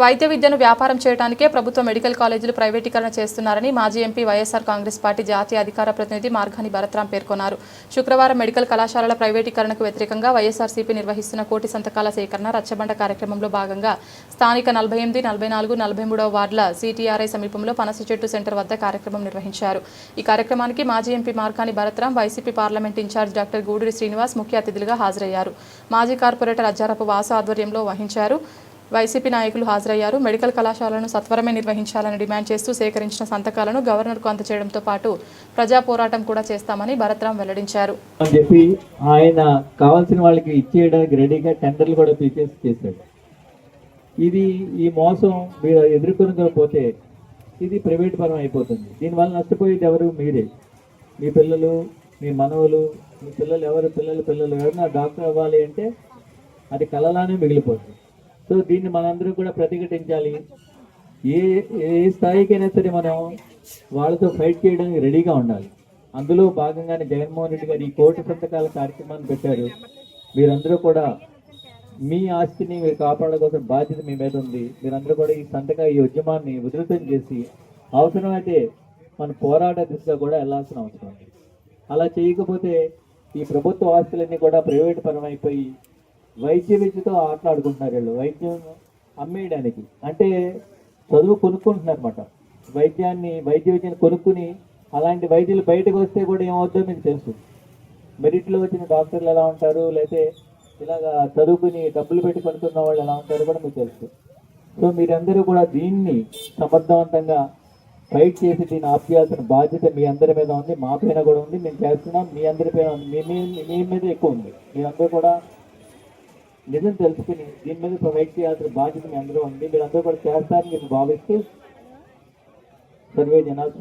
వైద్య విద్యను వ్యాపారం చేయడానికే ప్రభుత్వ మెడికల్ కాలేజీలు ప్రైవేటీకరణ చేస్తున్నారని మాజీ ఎంపీ వైఎస్ఆర్ కాంగ్రెస్ పార్టీ జాతీయ అధికార ప్రతినిధి మార్గాని భరత్రాం పేర్కొన్నారు. శుక్రవారం మెడికల్ కళాశాలల ప్రైవేటీకరణకు వ్యతిరేకంగా వైఎస్ఆర్సీపీ నిర్వహిస్తున్న కోటి సంతకాల సేకరణ రచ్చబండ కార్యక్రమంలో భాగంగా స్థానిక నలభై ఎనిమిది నలభై నాలుగు నలభై మూడవ వార్డుల సిటీఆర్ఐ సమీపంలో పనస చెట్టు సెంటర్ వద్ద కార్యక్రమం నిర్వహించారు. ఈ కార్యక్రమానికి మాజీ MP Margani Bharatram YCP parliament in-charge doctor Guduri Srinivas ముఖ్య అతిథులుగా హాజరయ్యారు. మాజీ కార్పొరేటర్ అజ్జారపు వాసు ఆధ్వర్యంలో వహించారు. వైసీపీ నాయకులు హాజరయ్యారు. మెడికల్ కళాశాలను సత్వరమే నిర్వహించాలని డిమాండ్ చేస్తూ సేకరించిన సంతకాలను గవర్నర్కు అందచేయడంతో పాటు ప్రజా పోరాటం కూడా చేస్తామని భరత్రాం వెల్లడించారు. అని చెప్పి ఆయన కావాల్సిన వాళ్ళకి ఇచ్చేయడానికి రెడీగా టెండర్లు కూడా పిలిచేసి చేశాడు. ఇది ఈ మోసం మీరు ఎదుర్కొనకపోతే ఇది ప్రైవేట్ పరం అయిపోతుంది. దీనివల్ల నష్టపోయేది ఎవరు? మీరే. మీ పిల్లలు మీ మనవలు మీ పిల్లలు ఎవరు? పిల్లలు పిల్లలు ఎవరైనా డాక్టర్ అవ్వాలి అంటే అది కలలానే మిగిలిపోతుంది. సో దీన్ని మనందరూ కూడా ప్రతిఘటించాలి. ఏ ఏ స్థాయికైనా సరే మనం వాళ్ళతో ఫైట్ చేయడానికి రెడీగా ఉండాలి. అందులో భాగంగానే జగన్మోహన్ రెడ్డి గారు ఈ కోటి సంతకాల కార్యక్రమాన్ని పెట్టారు. మీరందరూ కూడా మీ ఆస్తిని మీరు కాపాడుకోవాల్సిన బాధ్యత మీ మీద ఉంది. మీరందరూ కూడా ఈ సంతక ఈ ఉద్యమాన్ని ఉధృతం చేసి అవసరమైతే మన పోరాట దిశగా కూడా వెళ్ళాల్సిన అవసరం ఉంది. అలా చేయకపోతే ఈ ప్రభుత్వ ఆస్తులన్నీ కూడా ప్రైవేట్ పరమైపోయి వైద్య విద్యతో ఆటలాడుకుంటున్నారు వీళ్ళు. వైద్యం అమ్మేయడానికి. అంటే చదువు కొనుక్కుంటున్నారు అనమాట వైద్యాన్ని వైద్య విద్యను కొనుక్కుని అలాంటి వైద్యులు బయటకు వస్తే కూడా ఏమవుతుందో మీకు తెలుసు. మెరిట్లో వచ్చిన డాక్టర్లు ఎలా ఉంటారు? లేకపోతే ఇలాగా చదువుకుని డబ్బులు పెట్టి కొనుక్కున్న వాళ్ళు ఎలా ఉంటారో కూడా మీకు తెలుసు. సో మీరందరూ కూడా దీన్ని సమర్థవంతంగా ఫైట్ చేసి దీన్ని ఆపేయాల్సిన చేయాల్సిన బాధ్యత మీ అందరి మీద ఉంది. మా పైన కూడా ఉంది. మేము చేస్తున్నాం. మీ అందరి పైన ఉంది. మీ మీ- మీ మీద ఎక్కువ ఉంది. మీరందరూ కూడా నిజం తెలుసుకుని దీని మీద ప్రొవైడ్ చేయాల్సిన బాధ్యత మీ అందరూ ఉంది. మీరందరూ కూడా చేస్తారని నేను భావిస్తూ సర్వే జనాలు